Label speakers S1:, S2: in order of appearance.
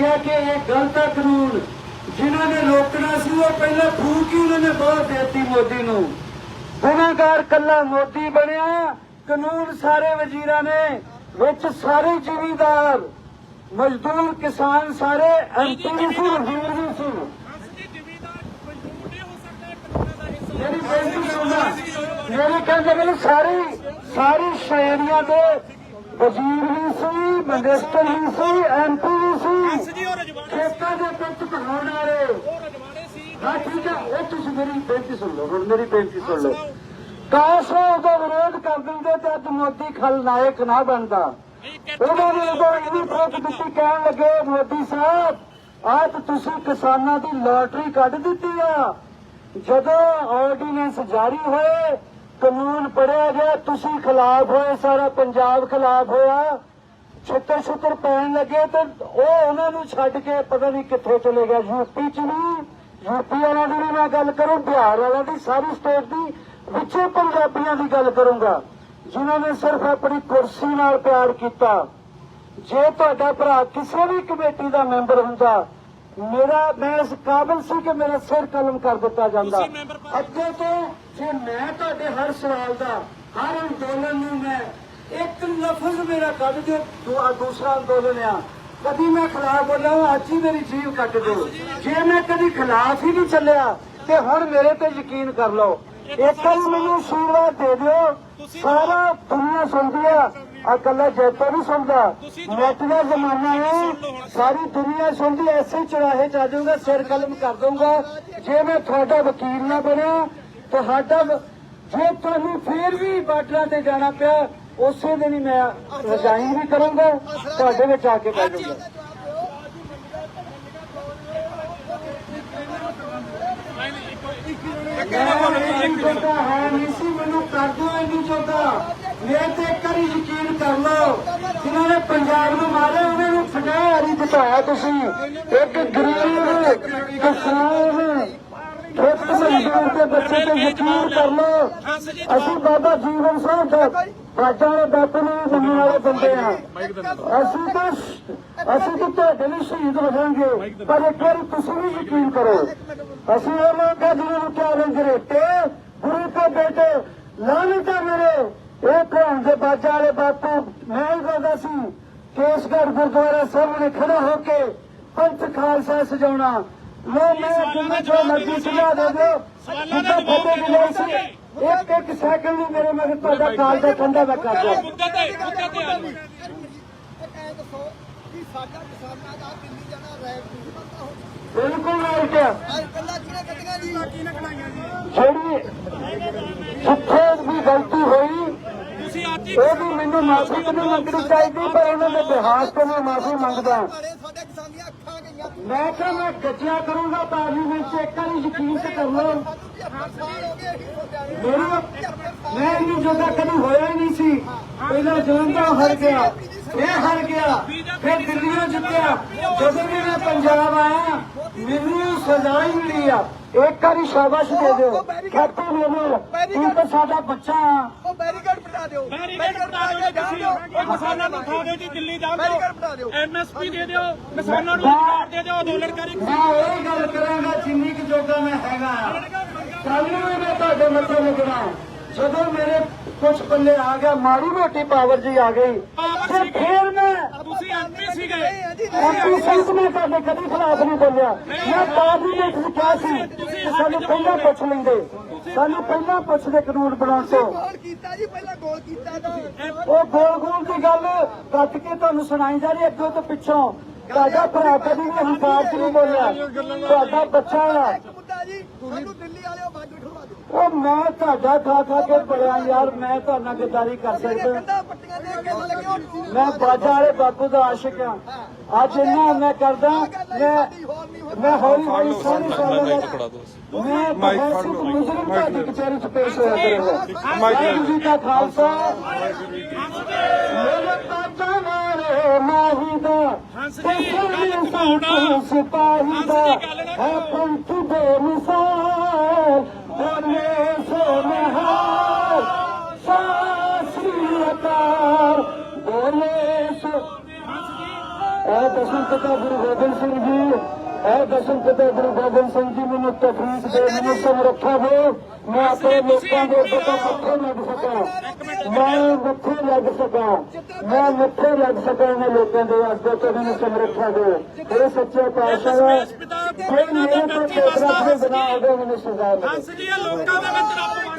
S1: ਗਿਆ ਕਿ ਇਹ ਗਲਤ ਹੈ ਕਾਨੂੰਨ ਜਿਨ੍ਹਾਂ ਨੇ ਰੋਕਣਾ ਸੀ ਉਹ ਪਹਿਲਾਂ ਫੂਕ ਹੀ ਉਹਨਾਂ ਨੇ ਬਹੁਤ ਦੇਤੀ ਮੋਦੀ ਨੂੰ? ਗੁਨਾਹਗਾਰ ਕੱਲਾ ਮੋਦੀ ਬਣਿਆ ਕਾਨੂੰਨ ਸਾਰੇ ਵਜ਼ੀਰਾਂ ਨੇ ਵਿੱਚ ਸਾਰੇ ਜ਼ਿਮੀਂਦਾਰ ਮਜ਼ਦੂਰ ਕਿਸਾਨ ਸਾਰੇ ਐਮਪੀ ਵੀ ਸੀ। ਵਜ਼ੀਰ ਵੀ ਸੀ ਮੇਰੀ ਬੇਨਤੀ ਸੁਣਨਾ ਮੇਰੇ ਕਹਿੰਦੇ ਕਿ ਸਾਰੀ ਸਾਰੀ ਸ਼ਹਿਰੀਆਂ ਦੇ ਵਜ਼ੀਰ ਵੀ ਸੀ ਮਿਨਿਸਟਰ ਵੀ ਸੀ ਐਮਪੀ ਵੀ ਸੀ
S2: ਜੀ ਉਹ ਰਜਵਾੜੇ
S1: ਖੇਤਾਂ ਦੇ ਵਿੱਚ ਘਲਾਉਣ ਵਾਲੇ
S2: ਉਹ ਰਜਵਾੜੇ ਸੀ
S1: ਹਾਂ ਠੀਕ ਹੈ ਉਹ ਤੁਸੀਂ ਮੇਰੀ ਬੇਨਤੀ ਸੁਣ ਲਓ ਹੁਣ ਮੇਰੀ ਬੇਨਤੀ ਸੁਣ ਲਓ। ਕਾਸ਼ ਉਹ ਉਹਦਾ ਵਿਰੋਧ ਕਰ ਦਿੰਦੇ ਤੇ ਅੱਜ ਮੋਦੀ ਖਲਨਾਇਕ ਨਾ ਬਣਦਾ। ਉਹਨਾਂ ਨੇ ਉਦੋਂ ਇਹਦੀ ਫ਼ਰਕ ਦਿੱਤੀ ਕਹਿਣ ਲੱਗੇ ਮੋਦੀ ਸਾਹਿਬ ਤਾਂ ਤੁਸੀਂ ਕਿਸਾਨਾਂ ਦੀ ਲਾਟਰੀ ਕੱਢ ਦਿੱਤੀ ਆ। ਜਦੋਂ ਆਰਡੀਨੈਂਸ ਜਾਰੀ ਹੋਏ ਕਾਨੂੰਨ ਪੜਿਆ ਗਿਆ ਤੁਸੀਂ ਖਿਲਾਫ ਹੋਏ ਸਾਰਾ ਪੰਜਾਬ ਖਿਲਾਫ ਹੋਇਆ। ਛਿੱਤਰ ਛਿੱਤਰ ਪੈਣ ਲੱਗੇ ਤੇ ਉਹ ਉਹਨਾਂ ਨੂੰ ਛੱਡ ਕੇ ਪਤਾ ਨਹੀਂ ਕਿੱਥੇ ਚਲੇ ਗਿਆ ਯੂਪੀ ਚ ਵੀ। ਯੂਪੀ ਵਾਲਿਆਂ ਦੀ ਵੀ ਮੈਂ ਗੱਲ ਕਰੂੰ ਬਿਹਾਰ ਵਾਲਿਆਂ ਦੀ ਸਾਰੀ ਸਟੇਟ ਦੀ ਵਿੱਚੇ ਪੰਜਾਬੀਆਂ ਦੀ ਗੱਲ ਕਰੂੰਗਾ। ਜਿਨ੍ਹਾਂ ਨੇ ਸਿਰਫ ਆਪਣੀ ਕੁਰਸੀ ਨਾਲ ਪਿਆਰ ਕੀਤਾ। ਜੇ ਤੁਹਾਡਾ ਭਰਾ ਕਿਸੇ ਵੀ ਕਮੇਟੀ ਦਾ ਮੈਂਬਰ ਹੁੰਦਾ ਮੇਰਾ ਮੈਂ ਇਸ ਕਾਬਲ ਸੀ ਕਿ ਮੇਰਾ ਸਿਰ ਕਲਮ ਕਰ ਦਿੱਤਾ ਜਾਂਦਾ। ਅੱਗੇ ਤੋਂ ਜੇ ਮੈਂ ਤੁਹਾਡੇ ਹਰ ਸਵਾਲ ਦਾ ਹਰ ਅੰਦੋਲਨ ਨੂੰ ਮੈਂ ਇੱਕ ਲਫ਼ਜ਼ ਮੇਰਾ ਕੱਢ ਦਿਓ ਦੂ- ਦੂਸਰਾ ਅੰਦੋਲਨ ਆ। ਕਦੀ ਮੈਂ ਖਿਲਾਫ ਬੋਲਾਂ ਅੱਜ ਹੀ ਮੇਰੀ ਜੀਵ ਕੱਟ ਦਿਓ ਜੇ ਮੈਂ ਕਦੀ ਖਿਲਾਫ ਹੀ ਨਹੀਂ ਚੱਲਿਆ, ਤੇ ਹੁਣ ਮੇਰੇ ਤੇ ਯਕੀਨ ਕਰ ਲਓ। ਇੱਕ ਮੈਨੂੰ ਆਸ਼ੀਰਵਾਦ ਦੇ ਦਿਓ। ਸਾਰਾ ਦੁਨੀਆ ਸੁਣਦੀ ਆ। ਆ ਕੱਲਾ ਜੈਪਾ ਨਹੀਂ ਸੁਣਦਾ। ਨੈਟ ਦਾ ਜ਼ਮਾਨਾ ਹੈ। ਸਾਰੀ ਦੁਨੀਆ ਸੁਣਦੀ ਐਸੇ ਚੁਰਾਹੇ ਚ ਆ ਜਾਊਗਾ, ਸਿਰ ਕਲਮ ਕਰ ਦਊਗਾ। ਜੇ ਮੈਂ ਤੁਹਾਡਾ ਵਕੀਲ ਨਾ ਬਣਿਆ, ਤੁਹਾਡਾ ਜੇ ਤੁਹਾਨੂੰ ਫੇਰ ਵੀ ਬਾਰਡਰਾਂ ਤੇ ਜਾਣਾ ਪਿਆ ਉਸੇ ਦਿਨ ਹੀ ਮੈਂ ਰਜਾਈ ਵੀ ਕਰਾਂਗਾ, ਤੁਹਾਡੇ ਵਿੱਚ ਆ ਕੇ ਬੈਠ ਜਾਊਂਗਾ। ਮੈਨੂੰ ਕਰ ਦਿਓ ਇਹ ਮੇਰੇ ਤੇ ਯਕੀਨ ਕਰ ਲਓ, ਜਿਨ੍ਹਾਂ ਨੇ ਪੰਜਾਬ ਨੂੰ ਮਾਰਿਆ, ਉਹਨਾਂ ਨੂੰ ਫਟਾਰੀ ਬਤਾਇਆ ਤੁਸੀਂ। ਇੱਕ ਗਰੀਬ ਦੇ ਬੱਚੇ ਤੇ ਯਕੀਨ ਕਰ ਲਓ। ਅਸੀਂ ਬਾਬਾ ਜੀਵਨ ਸਿੰਘ ਦਾ ਰਾਜਾਂ ਦੇ ਬਾਪੂ ਨੂੰ ਮੰਨਣ ਵਾਲੇ ਬੰਦੇ ਆ। ਅਸੀਂ ਤਾਂ ਅਸੀਂ ਤਾਂ ਤੁਹਾਡੇ ਲਈ ਸ਼ਹੀਦ ਹੋਵਾਂਗੇ ਪਰ ਇੱਕ ਵਾਰੀ ਤੁਸੀਂ ਵੀ ਯਕੀਨ ਕਰੋ। ਅਸੀਂ ਇਹ ਲੋਕ ਆ ਜਿਹਨਾਂ ਨੂੰ ਕਿਹਾ ਰੰਗਰੇਟੇ ਗੁਰੂ ਕੇ ਬੇਟੇ ਲਾਨਤਾ ਮੇਰੇ। ਇਹ ਭਰਾਉਣ ਦੇ ਬਾਜਾ ਵਾਲੇ ਬਾਪੂ ਮੈਂ ਹੀ ਕਹਿੰਦਾ ਸੀ ਕੇਸਗੜ੍ਹ ਗੁਰਦੁਆਰਾ ਸਾਹਮਣੇ ਖੜਾ ਹੋ ਕੇ ਪੰਥ ਖਾਲਸਾ ਸਜਾਉਣਾ। ਲੋ ਮੈਂ ਜਿੰਨਾ ਜੋ ਮਰਜ਼ੀ ਸੁਝਾ ਦੇ ਦਿਓ ਜਿੱਦਾਂ ਫਤਿਹ ਦੀ ਲੋੜ ਸੀ ਇੱਕ ਇੱਕ ਸੈਕਿੰਡ ਵੀ ਮੇਰੇ ਮਗਰ ਤੁਹਾਡਾ ਕਾਲ ਦਾ ਠੰਡਾ ਮੈਂ ਕਰ ਦਿਆਂ
S2: ਮੁੱਦੇ ਤੇ ਮੁੱਦੇ ਤੇ ਆ ਜਾਓ।
S3: ਇਹ ਦੱਸੋ ਕਿ ਸਾਡਾ ਕਿਸਾਨਾਂ ਦਾ ਦਿੱਲੀ ਜਾਣਾ ਰੈਕ ਨਹੀਂ ਬੰਦਾ ਹੋ
S1: ਬਿਲਕੁਲ ਰਾਈਟ ਹੈ
S3: ਅੱਜ ਕੱਲਾ ਕਿਹਨੇ ਕੱਢੀਆਂ ਜੀ ਕਿਹਨੇ ਕਢਾਈਆਂ ਜੀ
S1: ਜਿਹੜੀ ਜਿੱਥੇ ਵੀ ਗਲਤੀ ਹੋਈ
S2: ਤੁਸੀਂ ਅੱਜ ਹੀ
S1: ਉਹਦੀ ਮੈਨੂੰ ਮਾਫੀ ਤਾਂ ਨਹੀਂ ਮੰਗਣੀ ਚਾਹੀਦੀ ਪਰ ਉਹਨਾਂ ਦੇ ਬਿਹਾਸ ਤੋਂ ਮੈਂ ਮਾਫੀ ਮੰਗਦਾ ਮੈਂ ਕਿਹਾ ਮੈਂ ਗੱਜਿਆ ਕਰੂੰਗਾ ਪਾਰਲੀਮੈਂਟ 'ਚ ਇੱਕ ਵਾਰੀ ਯਕੀਨ ਤੇ ਕਰ ਲਓ। ਮੇਰਾ ਮੈਂ ਇਹਨੂੰ ਜੋਗਾ ਕਦੀ ਹੋਇਆ ਹੀ ਨਹੀਂ ਸੀ ਪਹਿਲਾਂ ਜਲੰਧਰ ਹਰ ਗਿਆ। ਇਹ ਹਰ ਗਿਆ ਫਿਰ ਦਿੱਲੀੋਂ ਜਿੱਤਿਆ। ਜਦੋਂ ਵੀ ਮੈਂ ਪੰਜਾਬ ਆਇਆ, ਮੈਨੂੰ ਸਜ਼ਾ ਹੀ ਮਿਲੀ ਆ। ਇੱਕ ਵਾਰੀ ਸ਼ਾਬਾਸ਼ ਦੇ ਦਿਓ। ਕੈਪਟਨ ਨੋਬਲ ਤੂੰ ਤਾਂ ਸਾਡਾ ਬੱਚਾ ਆ।
S3: ਉਹ ਬੈਰੀਕੇਡ ਪਟਾ ਦਿਓ
S2: ਬੈਰੀਕੇਡ ਬਣਾ ਦਿਓ ਜੀ ਤੁਸੀਂ ਉਹ ਕਿਸਾਨਾਂ ਨੂੰ ਖਾ ਦਿਓ ਜੀ ਦਿੱਲੀ ਜਾਣ
S3: ਬੈਰੀਕੇਡ ਬਣਾ ਦਿਓ
S2: ਦਿਓ। ਐਮਐਸਪੀ ਦੇ ਦਿਓ ਕਿਸਾਨਾਂ ਨੂੰ ਰੁਜ਼ਗਾਰ ਦੇ ਦਿਓ ਅੰਦੋਲਨਕਾਰੀ
S1: ਮੈਂ ਇਹ ਗੱਲ ਕਰਾਂਗਾ ਜਿੰਨੀ ਕੁ ਜੋਗਾ ਮੈਂ ਹੈਗਾ। ਕੱਲ ਨੂੰ ਵੀ ਮੈਂ ਤੁਹਾਡੇ ਮੱਥੇ ਲੱਗਣਾ ਜਦੋਂ ਮੇਰੇ ਕੁਝ ਪੱਲੇ ਆ ਗਿਆ ਮਾੜੀ ਮੋਟੀ ਪਾਵਰ ਜੀ ਆ ਗਈ ਤੇ ਫੇਰ ਮੈਂ
S2: ਤੁਸੀਂ ਐਮਪੀ ਸੀਗੇ।
S1: ਐਮਪੀ ਸਿੰਘ ਮੈਂ ਤੁਹਾਡੇ ਕਦੀ ਖਿਲਾਫ ਨਹੀਂ ਬੋਲਿਆ। ਮੈਂ ਪਾਰਲੀਮੈਂਟ ਵਿੱਚ ਕਿਹਾ ਸੀ ਸਾਨੂੰ ਪਹਿਲਾਂ ਪੁੱਛ ਲੈਂਦੇ। ਸਾਨੂੰ ਪਹਿਲਾਂ ਪੁੱਛਦੇ ਕਾਨੂੰਨ ਬਣਾਉਣ ਤੋਂ।
S3: ਗੋਲ ਕੀਤਾ ਜੀ ਪਹਿਲਾਂ ਗੋਲ ਕੀਤਾ ਤੁਸੀਂ
S1: ਉਹ ਗੋਲ ਗੋਲ ਦੀ ਗੱਲ ਕੱਟ ਕੇ ਤੁਹਾਨੂੰ ਸੁਣਾਈ ਜਾ ਰਹੀ ਅੱਗੋਂ ਤੋਂ ਪਿੱਛੋਂ। ਤੁਹਾਡਾ ਭਰਾ ਕਦੀ ਵੀ ਹੰਕਾਰ ਚ ਨਹੀਂ ਬੋਲਿਆ। ਤੁਹਾਡਾ ਬੱਚਾ ਆ।
S3: ਇੱਕ ਮੁੱਦਾ ਜੀ ਸਾਨੂੰ ਦਿੱਲੀ ਵਾਲਿਓ ਬਾਜੂ ਠਵਾ ਦਿਓ।
S1: ਉਹ ਮੈਂ ਤੁਹਾਡਾ ਖਾ ਖਾ ਕੇ ਬੜਿਆ ਯਾਰ ਮੈਂ ਤੁਹਾਡਾ ਗੱਦਾਰੀ ਕਰ
S3: ਜਿਹੜੀਆਂ
S1: ਸਕਦਾ।
S3: ਪੱਟੀਆਂ ਕੇ
S1: ਮੈਂ ਬਾਜਾ ਵਾਲੇ ਬਾਪੂ ਦਾ ਆਸ਼ਿਕ ਆ। ਅੱਜ ਇੰਨਾ ਮੈਂ ਕਰਦਾ ਮੈਂ ਮੈਂ ਹੌਲੀ ਹੌਲੀ ਸੋਹਣੀ ਸੋਹਣੀ ਮੈਂ ਮਾਈਕ ਮੁਜਰਮ ਤੁਹਾਡੀ ਕਚਹਿਰੀ ਚ ਪੇਸ਼ ਹੋਇਆ ਕਰੂੰਗਾ ਵਾਹਿਗੁਰੂ ਜੀ ਦਾ ਖਾਲਸਾ। ਮੇਰੇ ਬਾਜਾ ਵਾਲੇ ਮਾਹੀ ਦਾ
S2: ਹੰਸ ਜੀ ਗੱਲ ਘਮਾਉਣਾ
S1: ਸਿਪਾਹੀ ਦਾ ਹੈ ਪੰਥ ਦੇ ਮਿਸਾਲ ਬੋਲੇ ਸੋ ਮਹਾਰ ਸਾਸਰੀ ਅਕਾਰ ਬੋਲੇ ਸੋ ਇਹ ਦਸਮ ਪਿਤਾ ਗੁਰੂ ਗੋਬਿੰਦ ਸਿੰਘ ਜੀ ਇਹ ਦਸਮ ਪਿਤਾ ਗੁਰੂ ਗੋਬਿੰਦ ਸਿੰਘ ਜੀ ਮੈਨੂੰ ਤਫਰੀਕ ਦੇ ਮੈਨੂੰ ਸਮਰੱਥਾ ਦਿਓ ਮੈਂ ਆਪਣੇ ਲੋਕਾਂ ਦੇ ਅੱਗੇ ਤੋਂ ਮੱਥੇ ਲੱਗ ਸਕਾਂ। ਮੈਂ ਮੱਥੇ ਲੱਗ ਸਕਾਂ। ਮੈਂ ਮੱਥੇ ਲੱਗ ਸਕਾਂ ਇਹਨਾਂ ਲੋਕਾਂ ਦੇ ਅੱਗੇ ਤੋਂ ਮੈਨੂੰ ਸਮਰੱਥਾ ਦਿਓ ਇਹ ਸੱਚੇ ਪਾਤਸ਼ਾਹ ਹੈ। ਕੋਈ ਮੇਰੇ ਤੋਂ ਦੇ ਬਣਾ ਉਹਦੇ ਮੈਨੂੰ ਸਜ਼ਾ
S2: ਇਹ ਲੋਕਾਂ ਦੇ ਵਿੱਚ ਰੱਬ